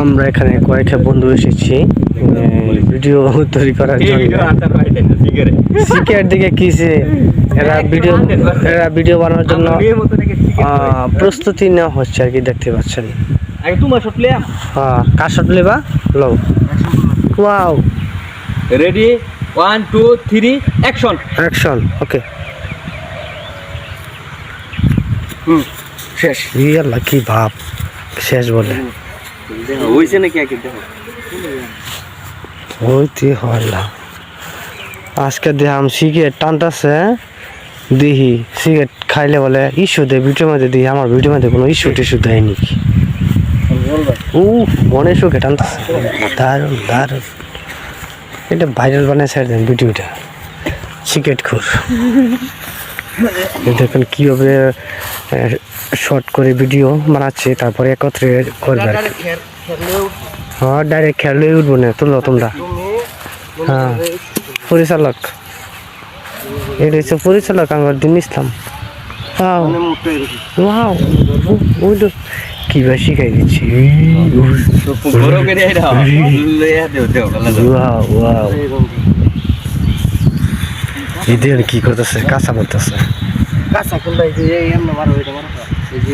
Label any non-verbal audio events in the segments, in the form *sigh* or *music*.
আমরা এখানে কয়েকটা বন্ধু এসেছি ভিডিও তৈরি করার জন্য। সিকের দিকে কিসে এরা ভিডিও এরা ভিডিও বানানোর জন্য প্রস্তুতি নেওয়া হচ্ছে আর কি দেখতে পাচ্ছেন। আগে তোমার শট প্লে হ্যাঁ কার শট লো wow. Ready one two three action action okay hmm শেষ। ইয়াল্লা কি ভাব শেষ বলে। হইছে নাকি আগে? দেখো। হইতে হল্লা আজকে দেহাম সিগারেট টানতাছে, দিহি সিগারেট খাইলে বলে ইস্যু দেয় ভিডিওর মধ্যে দিই আমার ভিডিওর মধ্যে কোনো ইস্যু টিস্যু দেয়নি ও মনে সুখে টানতাছে। দারুণ দারুণ। এটা ভাইরাল বানায় ছেড়ে দেন ভিডিওটা। সিগারেট খোর। দেখুন কীভাবে শর্ট করে ভিডিও বানাচ্ছে তারপরে একত্রে করবে হ্যাঁ ডাইরেক্ট খেলে উঠবো। না তুলো তোমরা। হ্যাঁ। পরিচালক। এটা হচ্ছে পরিচালক আমার দিন ইসলাম। ওয়াও। কি বা শিখাই দিচ্ছি। এদের কি করতেছে? কাঁচা কোনটা এই যে এই এমন মারো এটা মারো এই যে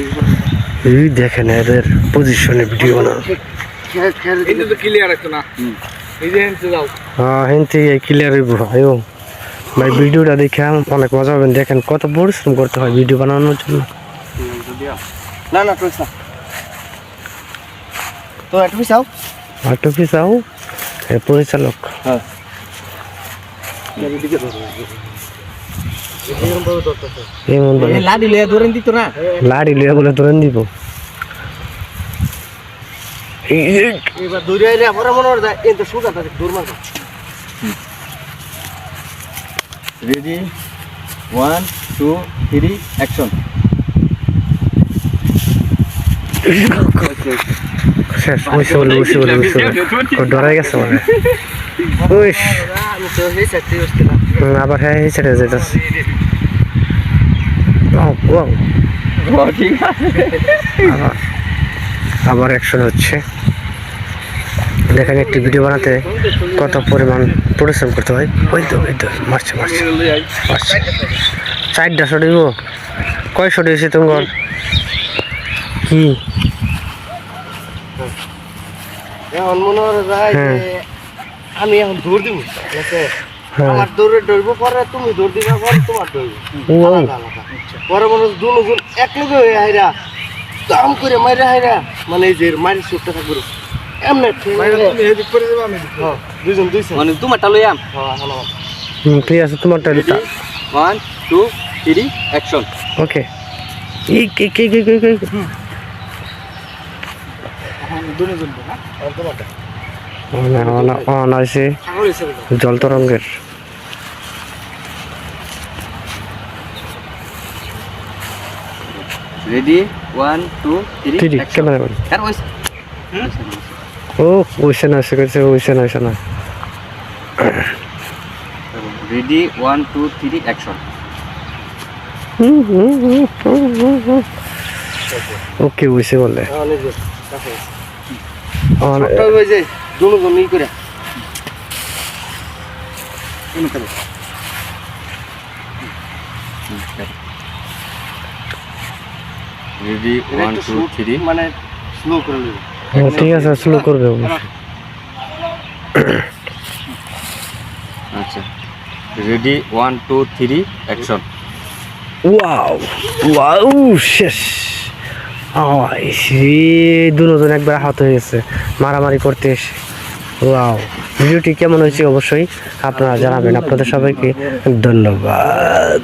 এই দেখেন এদের পজিশনে ভিডিও বানানো। খেল খেল কিন্তু তো ক্লিয়ার আছে না। এই যে হেনতে যাও। হ্যাঁ হিন্দি ক্লিয়ার হইব। আয়ো। ভাই ভিডিওটা দেখে অনেক মজা পাবেন দেখেন কত পরিশ্রম করতে হয় ভিডিও বানানোর জন্য। না না তো পরিচালক। হ্যাঁ। লাডি লইয়া ধরেন দিত না? লাড়ি লিয়া বলে ধরেন দিব। এবার দূরে আইলে আমার মনে হয় এই তো সুগা তাদের দূর মারবে ready one two three action শেষ বলে বলে ডরাই গেছে মানে উইস আবার হ্যাঁ ছেড়ে যেতেছে ওয়াও। ঠিক আছে আবার অ্যাকশন হচ্ছে। দেখেন একটি ভিডিও বানাতে কত পরিমাণ পরিশ্রম করতে হয়। ওই তো ওই তো মারছে মারছে মারছে। চারটা শট দিব? কয় শট হয়েছে তোমার কি? হয়। আমি এখন দৌড় দিব। আমার দৌড়ে দৌড়বো পরে তুমি দৌড় দিবা পরে তোমার। আলাদা আলাদা পরে মনে হয় দুজন এক লগে হয়ে হাইরা দাম করে মাইরা হাইরা মানে এই যে মারি সুটটা থাকবে এমনি তুমি এদিক করে দেবো আমি হ্যাঁ দুজন দুইজন মানে তোমারটা লইয়াম হ্যাঁ ঠিক আছে তোমার টাইলটা one two three action okay এই কে দুজন হ্যাঁ জল তরঙ্গের ready one two three camera আর ওইস ও ওইসে না ওইসে করছে ওইসে না ওইসে না। Ready one two three action okay ওইসে বলে। হ্যাঁ সবটা ওই যে করে। রেডি ওয়ান টু থ্রি মানে স্লো করে নেবে। ও, ঠিক আছে স্লো করবে। *coughs* আচ্ছা। Ready one two three action wow wow শেষ। দুজন একবার আহত হয়ে গেছে মারামারি করতে এসে। ওয়াও ভিডিওটি কেমন হয়েছে অবশ্যই আপনারা জানাবেন। আপনাদের সবাইকে ধন্যবাদ।